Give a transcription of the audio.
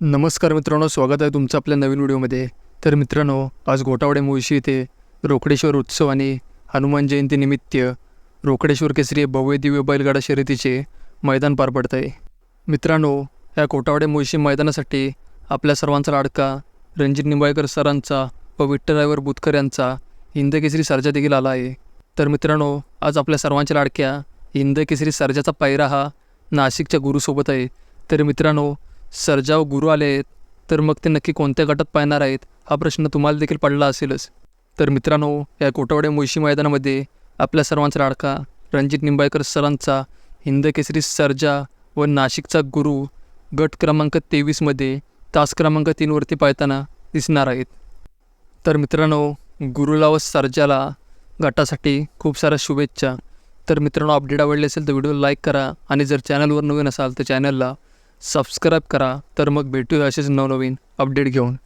नमस्कार मित्रांनो स्वागत आहे तुमचं आपल्या नवीन व्हिडिओमध्ये. तर मित्रांनो आज गोटावडे मुळशी येथे रोकडेश्वर उत्सव आणि हनुमान जयंतीनिमित्त रोकडेश्वर केसरी भव्य दिव्य बैलगाडा शर्यतीचे मैदान पार पडत आहे. मित्रांनो या कोटावडे मुळशी मैदानासाठी आपल्या सर्वांचा लाडका रणजित निंबाळकर सरांचा व विठ्ठलरायवर बुतकर यांचा हिंदकेसरी सर्जा देखील आला आहे. तर मित्रांनो आज आपल्या सर्वांच्या लाडक्या हिंदकेसरी सर्जाचा पायरा हा नाशिकच्या गुरुसोबत आहे. तर मित्रांनो सर्जाव व गुरु आले आहेत तर मग ते नक्की कोणत्या गटात पाहणार आहेत हा प्रश्न तुम्हाला देखील पडला असेलच. तर मित्रांनो या कोटवडे मुळशी मैदानामध्ये आपल्या सर्वांचा लाडका रणजित निंबाळकर सरांचा हिंद केसरी सर्जा व नाशिकचा गुरु गट क्रमांक तेवीसमध्ये तास क्रमांक तीनवरती पाहताना दिसणार आहेत. तर मित्रांनो गुरुला व सर्जाला गटासाठी खूप साऱ्या शुभेच्छा. तर मित्रांनो अपडेट आवडले असेल तर व्हिडिओ लाईक करा आणि जर चॅनलवर नवीन असाल तर चॅनलला सबस्क्राईब करा तर मग भेटूया असेच नवनवीन अपडेट घेऊन.